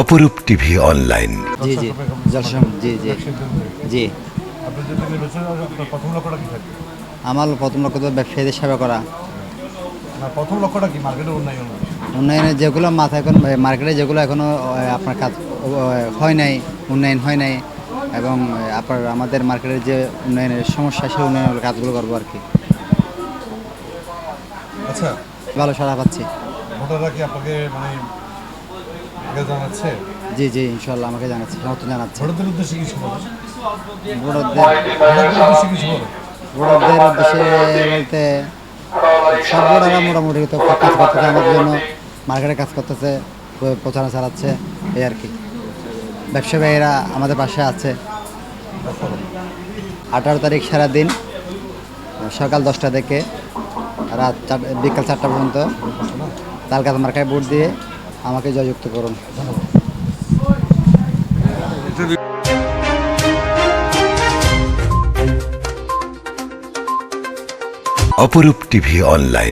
অপরূপ TV online. জি জি। জি জি। জি। আমার প্রথম লক্ষ্য তো ব্যবসায়ীদের সেবা করা। প্রথম লক্ষ্যটা কি মার্কেটের উন্নয়ন উন্নয়নে যেগুলো মাথায় এখন মার্কেটে যেগুলো এখনও আপনার কাজ হয় নাই উন্নয়ন হয় নাই এবং আপনার আমাদের মার্কেটের যে উন্নয়নের সমস্যা সেই উন্নয়নের কাজগুলো করব আর কি। আচ্ছা। ভালো সারা পাচ্ছি। ভোটাররা কি আপনাকে মানে জানাচ্ছে? জি জি ইনশাল্লাহ আমাকে জানাচ্ছে সমর্থন জানাচ্ছে। ভোটারদের উদ্দেশ্যে কিছু বলো। ভোটারদের উদ্দেশ্যে কিছু বলো। ভোটারদের উদ্দেশ্যে বলতে সব ভোটাররা মোটামুটি তো কাজ করতেছে আমাদের জন্য মার্কেটে কাজ করতেছে প্রচারণা চালাচ্ছে এই আর কি। ব্যবসায়ীরা আমাদের পাশে আছে। আঠারো তারিখ সারাদিন সকাল দশটা থেকে রাত চার বিকাল চারটা পর্যন্ত তালকাত মার্কায় ভোট দিয়ে আমাকে জয়যুক্ত করুন। অপরূপ টিভি অনলাইন।